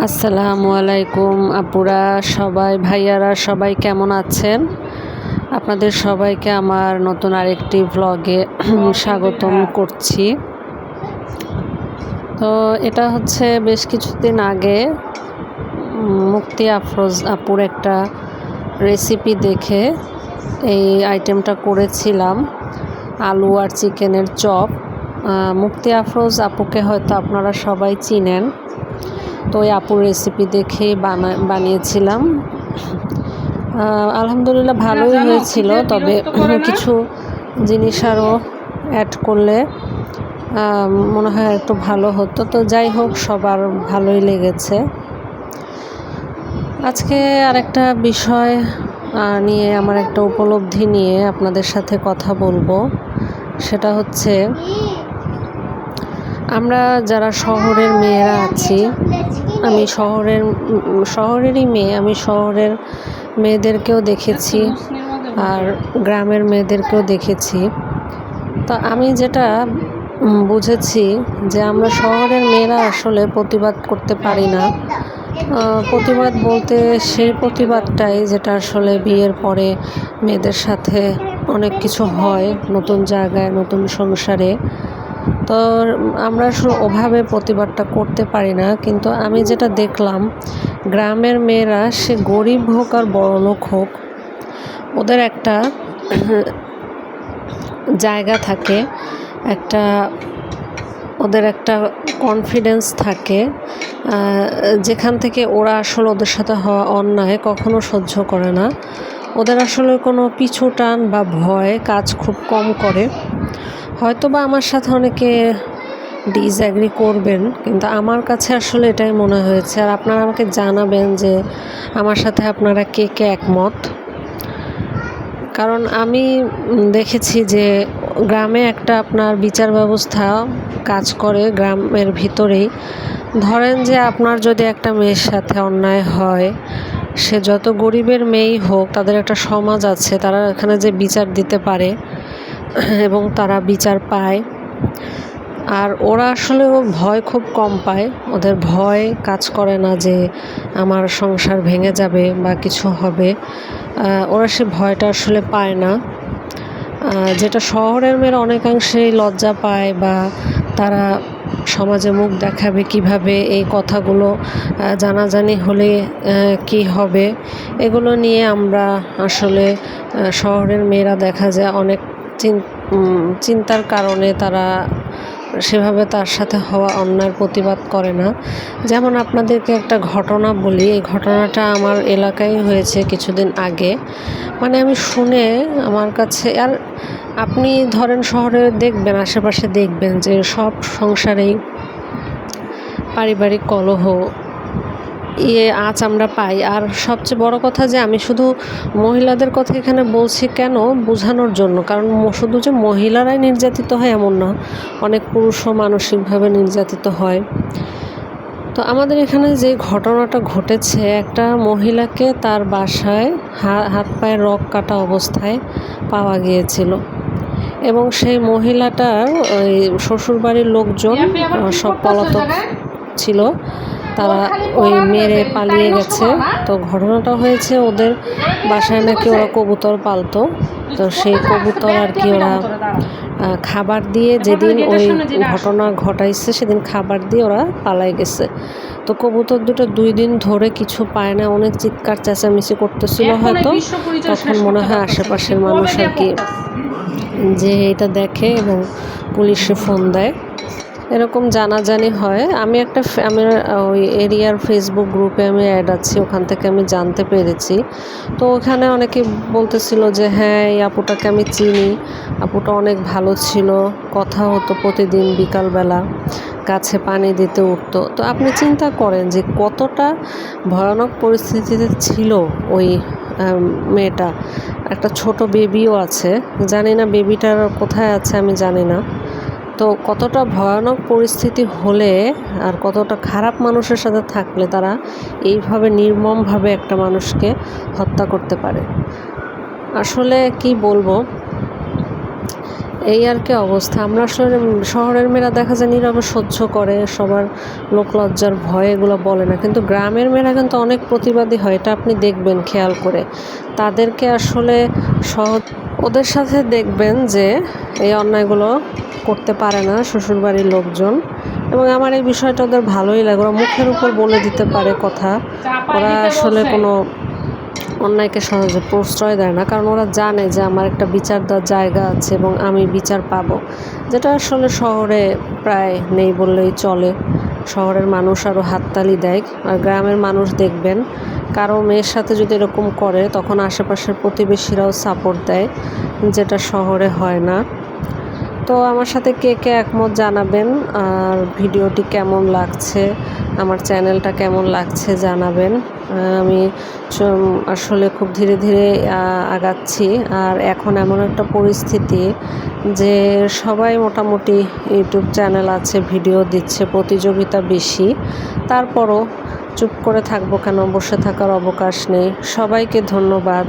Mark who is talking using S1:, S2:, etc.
S1: আসসালামু আলাইকুম আপুরা, সবাই, ভাইয়ারা, সবাই কেমন আছেন? আপনাদের সবাইকে আমার নতুন আরেকটি ব্লগে স্বাগতম করছি। তো এটা হচ্ছে বেশ কিছুদিন আগে মুক্তি আফরোজ আপুর একটা রেসিপি দেখে এই আইটেমটা করেছিলাম, আলু আর চিকেনের চপ। মুক্তি আফরোজ আপুকে হয়তো আপনারা সবাই চিনেন। তো ওই আপুর রেসিপি দেখে বানা বানিয়েছিলাম। আলহামদুলিল্লাহ ভালোই হয়েছিল তবে কিছু জিনিস আরও অ্যাড করলে মনে হয় একটু ভালো হতো। তো যাই হোক সবার ভালোই লেগেছে। আজকে আরেকটা বিষয় নিয়ে আমার একটা উপলব্ধি নিয়ে আপনাদের সাথে কথা বলব। সেটা হচ্ছে আমরা যারা শহরের মেয়েরা আছি, আমি শহরের, শহরেরই মেয়ে, আমি শহরের মেয়েদেরকেও দেখেছি আর গ্রামের মেয়েদেরকেও দেখেছি। তো আমি যেটা বুঝেছি যে আমরা শহরের মেয়েরা আসলে প্রতিবাদ করতে পারি না। প্রতিবাদ বলতে সেই প্রতিবাদটাই যেটা আসলে বিয়ের পরে মেয়েদের সাথে অনেক কিছু হয় নতুন জায়গায়, নতুন সংসারে। তো আমরা ওভাবে প্রতিবাদটা করতে পারি না। কিন্তু আমি যেটা দেখলাম, গ্রামের মেয়েরা, সে গরিব হোক আর বড় লোক হোক, ওদের একটা জায়গা থাকে, একটা ওদের একটা কনফিডেন্স থাকে যেখান থেকে ওরা আসলে ওদের সাথে হওয়া অন্যায় কখনো সহ্য করে না। ওদের আসলে কোনো পিছু টান বা ভয় কাজ খুব কম করে। হয়তো বা আমার সাথে অনেকে ডিসঅ্যাগ্রি করবেন, কিন্তু আমার কাছে আসলে এটাই মনে হয়েছে। আর আপনারা আমাকে জানাবেন যে আমার সাথে আপনারা কে কে একমত। কারণ আমি দেখেছি যে গ্রামে একটা আপনার বিচার ব্যবস্থা কাজ করে গ্রামের ভিতরেই। ধরেন যে আপনার যদি একটা মেয়ের সাথে অন্যায় হয়, সে যত গরিবের মেয়েই হোক, তাদের একটা সমাজ আছে, তারা এখানে যে বিচার দিতে পারে এবং তারা বিচার পায়। আর ওরা আসলে ভয় খুব কম পায়। ওদের ভয় কাজ করে না যে আমার সংসার ভেঙে যাবে বা কিছু হবে। ওরা সে ভয়টা আসলে পায় না। যেটা শহরের মেয়েরা অনেকাংশেই লজ্জা পায় বা তারা সমাজে মুখ দেখাবে কীভাবে এই কথাগুলো জানাজানি হলে কি হবে। এগুলো নিয়ে আমরা আসলে শহরের মেয়েরা দেখা যায় অনেক চিন্তার কারণে তারা সেভাবে তার সাথে হওয়া অন্যায়ের প্রতিবাদ করে না। যেমন আপনাদেরকে একটা ঘটনা বলি, এই ঘটনাটা আমার এলাকায় হয়েছে কিছুদিন আগে। মানে আমি শুনে আমার কাছে, আর আপনি ধরেন শহরে দেখবেন, আশেপাশে দেখবেন যে সব সংসারেই পারিবারিক কলহ ইয়ে আঁচ আমরা পাই। আর সবচেয়ে বড় কথা যে আমি শুধু মহিলাদের কথা এখানে বলছি কেন বোঝানোর জন্য? কারণ শুধু যে মহিলারাই নির্যাতিত হয় এমন না অনেক পুরুষও মানসিকভাবে নির্যাতিত হয়। তো আমাদের এখানে যে ঘটনাটা ঘটেছে একটা মহিলাকে তার বাসায় হা- হাত পায়ের রক কাটা অবস্থায় পাওয়া গিয়েছিল। এবং সেই মহিলাটার ওই শ্বশুরবাড়ির লোকজন সব পলাতক ছিল। তারা ওই মেরে পালিয়ে গেছে। তো ঘটনাটা হয়েছে ওদের বাসায় নাকি ওরা কবুতর পালতো। তো সেই কবুতর আর কি ওরা খাবার দিয়ে যেদিন ওই ঘটনা ঘটাইছে সেদিন খাবার দিয়ে ওরা পালাই গেছে। তো কবুতর দুটো দুই দিন ধরে কিছু পায় না অনেক চিৎকার চেঁচামেচি করতেছিল হয়তো। তখন মনে হয় আশেপাশের মানুষ আর কি যে এটা দেখে এবং পুলিশে ফোন দেয়। এরকম জানাজানি হয়। আমি একটা আমার ওই এরিয়ার ফেসবুক গ্রুপে আমি অ্যাড আছি, ওখান থেকে আমি জানতে পেরেছি। তো ওখানে অনেকে বলতেছিল যে হ্যাঁ এই আপুটাকে আমি চিনি। আপুটা অনেক ভালো ছিল। কথা হতো প্রতিদিন বিকালবেলা। গাছে পানি দিতে উঠতো। তো আপনি চিন্তা করেন যে, কতটা ভয়ানক পরিস্থিতিতে ছিল ওই মেয়েটা। একটা ছোট বেবিও আছে। জানি না বেবিটার কোথায় আছে, আমি জানি না। তো কতটা ভয়ানক পরিস্থিতি হলে আর কতটা খারাপ মানুষের সাথে থাকলে তারা এইভাবে নির্মমভাবে একটা মানুষকে হত্যা করতে পারে? আসলে কি বলব? এই আর কি অবস্থা। আমরা আসলে শহরের মেয়েরা দেখা যায় নীরবে সহ্য করে, সবার লোকলজ্জার ভয় এগুলো বলে না। কিন্তু গ্রামের মেয়েরা কিন্তু অনেক প্রতিবাদী হয়, এটা আপনি দেখবেন খেয়াল করে। তাদেরকে আসলে সহজ ওদের সাথে দেখবেন যে এই অন্যায়গুলো করতে পারে না শ্বশুরবাড়ির লোকজন। এবং আমার এই বিষয়টা ওদের ভালোই লাগে, ওরা মুখের উপর বলে দিতে পারে কথা। ওরা আসলে কোনো অন্যায়কে সহজে প্রশ্রয় দেয় না, কারণ ওরা জানে যে আমার একটা বিচার দেওয়ার জায়গা আছে এবং আমি বিচার পাবো। যেটা আসলে শহরে প্রায় নেই বললেই চলে। শহরের মানুষ আরও হাততালি দেয় আর গ্রামের মানুষ দেখবেন, কারও মেয়ের সাথে যদি এরকম করে, তখন আশেপাশের প্রতিবেশীরাও সাপোর্ট দেয়, যেটা শহরে হয় না। তো আমার সাথে কে কে একমত জানাবেন? আর ভিডিওটি কেমন লাগছে? আমার চ্যানেলটা কেমন লাগছে জানাবেন। আমি আসলে খুব ধীরে ধীরে আগাচ্ছি। আর এখন এমন একটা পরিস্থিতি যে সবাই মোটামুটি ইউটিউব চ্যানেল আছে, ভিডিও দিচ্ছে, প্রতিযোগিতা বেশি। তারপরও চুপ করে থাকব কেন? বসে থাকার অবকাশ নেই। সবাইকে ধন্যবাদ।